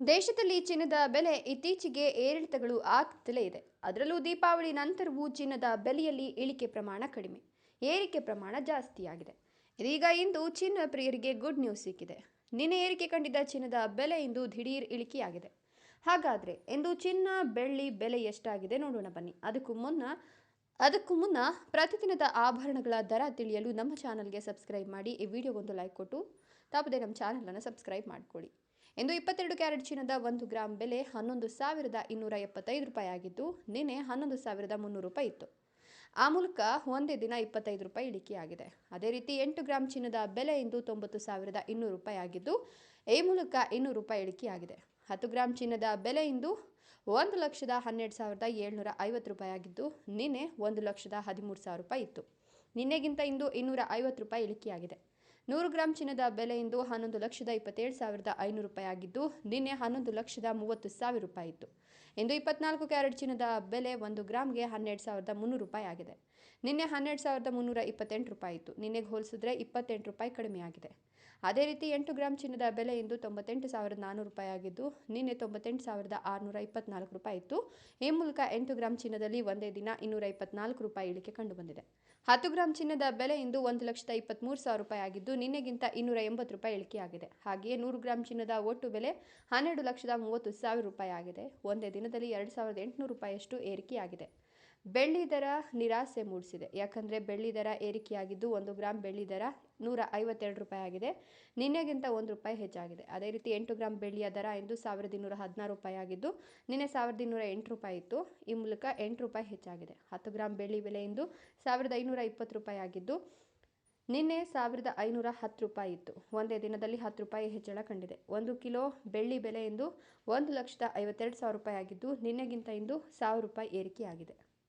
ದೇಶದಲ್ಲಿ ಚಿನ್ನದ ಬೆಲೆ ಇತ್ತೀಚೆಗೆ ಏರಿಳಿತಗಳು ಆಗ್ತಲೇ ಇದೆ. ಅದರಲ್ಲೂ ದೀಪಾವಳಿ ನಂತರವೂ ಚಿನ್ನದ ಬೆಲೆಯಲ್ಲಿ ಇಳಿಕೆ ಪ್ರಮಾಣ ಕಡಿಮೆ, ಏರಿಕೆ ಪ್ರಮಾಣ ಜಾಸ್ತಿಯಾಗಿದೆ. ಇದೀಗ ಇಂದು ಚಿನ್ನ ಪ್ರಿಯರಿಗೆ ಗುಡ್ ನ್ಯೂಸ್ ಸಿಕ್ಕಿದೆ. ನಿನ್ನೆ ಏರಿಕೆ ಕಂಡಿದ್ದ ಚಿನ್ನದ ಬೆಲೆ ಇಂದು ದಿಢೀರ್ ಇಳಿಕೆಯಾಗಿದೆ. ಹಾಗಾದರೆ ಇಂದು ಚಿನ್ನ ಬೆಳ್ಳಿ ಬೆಲೆ ಎಷ್ಟಾಗಿದೆ ನೋಡೋಣ ಬನ್ನಿ. ಅದಕ್ಕೂ ಮುನ್ನ ಅದಕ್ಕೂ ಮುನ್ನ ಪ್ರತಿದಿನದ ಆಭರಣಗಳ ದರ ತಿಳಿಯಲು ನಮ್ಮ ಚಾನಲ್ಗೆ ಸಬ್ಸ್ಕ್ರೈಬ್ ಮಾಡಿ, ಈ ವಿಡಿಯೋಗೊಂದು ಲೈಕ್ ಕೊಟ್ಟು ತಪ್ಪದೆ ನಮ್ಮ ಚಾನಲನ್ನು ಸಬ್ಸ್ಕ್ರೈಬ್ ಮಾಡಿಕೊಳ್ಳಿ. ಇಂದು ಇಪ್ಪತ್ತೆರಡು ಕ್ಯಾರೆಟ್ ಚಿನ್ನದ ಒಂದು ಗ್ರಾಂ ಬೆಲೆ ಹನ್ನೊಂದು ಸಾವಿರದ ಇನ್ನೂರ ಎಪ್ಪತ್ತೈದು ರೂಪಾಯಿ ಆಗಿದ್ದು, ನಿನ್ನೆ ಹನ್ನೊಂದು ಸಾವಿರದ ಮುನ್ನೂರು ರೂಪಾಯಿ ಇತ್ತು. ಆ ಮೂಲಕ ಒಂದೇ ದಿನ ಇಪ್ಪತ್ತೈದು ರೂಪಾಯಿ ಇಳಿಕೆಯಾಗಿದೆ. ಅದೇ ರೀತಿ ಎಂಟು ಗ್ರಾಂ ಚಿನ್ನದ ಬೆಲೆ ಇಂದು ತೊಂಬತ್ತು ಸಾವಿರದ ಇನ್ನೂರು ರೂಪಾಯಿ ಆಗಿದ್ದು, ಈ ಮೂಲಕ ಇನ್ನೂರು ರೂಪಾಯಿ ಇಳಿಕೆಯಾಗಿದೆ. ಹತ್ತು ಗ್ರಾಂ ಚಿನ್ನದ ಬೆಲೆ ಇಂದು ಒಂದು ಲಕ್ಷದ ಹನ್ನೆರಡು ಸಾವಿರದ ಏಳ್ನೂರ ಐವತ್ತು ರೂಪಾಯಿ ಆಗಿದ್ದು, ನಿನ್ನೆ ಒಂದು ಲಕ್ಷದ ಹದಿಮೂರು ಸಾವಿರ ರೂಪಾಯಿ ಇತ್ತು. ನಿನ್ನೆಗಿಂತ ಇಂದು ಇನ್ನೂರ ಐವತ್ತು ರೂಪಾಯಿ ಇಳಿಕೆಯಾಗಿದೆ. ನೂರು ಗ್ರಾಂ ಚಿನ್ನದ ಬೆಲೆ ಇಂದು ಹನ್ನೊಂದು ಲಕ್ಷದ ಇಪ್ಪತ್ತೇಳು ಸಾವಿರದ ಐನೂರು ರೂಪಾಯಿ ಆಗಿದ್ದು, ನಿನ್ನೆ ಹನ್ನೊಂದು ಲಕ್ಷದ ಮೂವತ್ತು ಸಾವಿರ ರೂಪಾಯಿ ಇತ್ತು. ಇಂದು ಇಪ್ಪತ್ನಾಲ್ಕು ಕ್ಯಾರೆಟ್ ಚಿನ್ನದ ಬೆಲೆ ಒಂದು ಗ್ರಾಮ್ಗೆ ಹನ್ನೆರಡು ಸಾವಿರದ ಮುನ್ನೂರು ರೂಪಾಯಿ ಆಗಿದೆ. ನಿನ್ನೆ ಹನ್ನೆರಡು ಸಾವಿರದ ಮುನ್ನೂರ ಇಪ್ಪತ್ತೆಂಟು ರೂಪಾಯಿ ಇತ್ತು. ನಿನ್ನೆಗೆ ಹೋಲಿಸಿದ್ರೆ ಇಪ್ಪತ್ತೆಂಟು ರೂಪಾಯಿ ಕಡಿಮೆಯಾಗಿದೆ. ಅದೇ ರೀತಿ ಎಂಟು ಗ್ರಾಂ ಚಿನ್ನದ ಬೆಲೆ ಇಂದು ತೊಂಬತ್ತೆಂಟು ಸಾವಿರದ ನಾನ್ನೂರು ರೂಪಾಯಿ ಆಗಿದ್ದು, ನಿನ್ನೆ ತೊಂಬತ್ತೆಂಟು ಸಾವಿರದ ಆರುನೂರ ಇಪ್ಪತ್ನಾಲ್ಕು ರೂಪಾಯಿ ಇತ್ತು. ಈ ಮೂಲಕ ಎಂಟು ಗ್ರಾಂ ಚಿನ್ನದಲ್ಲಿ ಒಂದೇ ದಿನ ಇನ್ನೂರ ಇಪ್ಪತ್ನಾಲ್ಕು ರೂಪಾಯಿ ಇಳಿಕೆ ಕಂಡುಬಂದಿದೆ. ಹತ್ತು ಗ್ರಾಮ್ ಚಿನ್ನದ ಬೆಲೆ ಇಂದು ಒಂದು ಲಕ್ಷದ ಇಪ್ಪತ್ತ್ಮೂರು ಸಾವಿರ ರೂಪಾಯಿ ಆಗಿದ್ದು, ನಿನ್ನೆಗಿಂತ ಇನ್ನೂರ ಎಂಬತ್ತು ರೂಪಾಯಿ ಇಳಿಕೆಯಾಗಿದೆ. ಹಾಗೆಯೇ ನೂರು ಗ್ರಾಮ್ ಚಿನ್ನದ ಒಟ್ಟು ಬೆಲೆ ಹನ್ನೆರಡು ಲಕ್ಷದ ಮೂವತ್ತು ಸಾವಿರ ರೂಪಾಯಿ ಆಗಿದೆ. ಒಂದೇ ದಿನದಲ್ಲಿ ಎರಡು ಸಾವಿರದ ಎಂಟುನೂರು ರೂಪಾಯಿಯಷ್ಟು ಏರಿಕೆಯಾಗಿದೆ. ಬೆಳ್ಳಿ ದರ ನಿರಾಸೆ ಮೂಡಿಸಿದೆ. ಯಾಕಂದರೆ ಬೆಳ್ಳಿ ದರ ಏರಿಕೆಯಾಗಿದ್ದು ಒಂದು ಗ್ರಾಮ್ ಬೆಳ್ಳಿ ದರ ನೂರ ಐವತ್ತೆರಡು ರೂಪಾಯಿ ಆಗಿದೆ. ನಿನ್ನೆಗಿಂತ ಒಂದು ರೂಪಾಯಿ ಹೆಚ್ಚಾಗಿದೆ. ಅದೇ ರೀತಿ ಎಂಟು ಗ್ರಾಮ್ ಬೆಳ್ಳಿಯ ದರ ಇಂದು ಸಾವಿರದ ಇನ್ನೂರ ಹದಿನಾರು ರೂಪಾಯಿ ಆಗಿದ್ದು, ನಿನ್ನೆ ಸಾವಿರದ ಇನ್ನೂರ ಎಂಟು ರೂಪಾಯಿ ಇತ್ತು. ಈ ಮೂಲಕ ಎಂಟು ರೂಪಾಯಿ ಹೆಚ್ಚಾಗಿದೆ. ಹತ್ತು ಗ್ರಾಮ್ ಬೆಳ್ಳಿ ಬೆಲೆ ಇಂದು ಸಾವಿರದ ಐನೂರ ಇಪ್ಪತ್ತು ರೂಪಾಯಿ ಆಗಿದ್ದು, ನಿನ್ನೆ ಸಾವಿರದ ಐನೂರ ಹತ್ತು ರೂಪಾಯಿ ಇತ್ತು. ಒಂದೇ ದಿನದಲ್ಲಿ ಹತ್ತು ರೂಪಾಯಿ ಹೆಚ್ಚಳ ಕಂಡಿದೆ. ಒಂದು ಕಿಲೋ ಬೆಳ್ಳಿ ಬೆಲೆ ಇಂದು ಒಂದು ಲಕ್ಷದ ಐವತ್ತೆರಡು ಸಾವಿರ ರೂಪಾಯಿ ಆಗಿದ್ದು, ನಿನ್ನೆಗಿಂತ ಇಂದು ಸಾವಿರ ರೂಪಾಯಿ ಏರಿಕೆಯಾಗಿದೆ.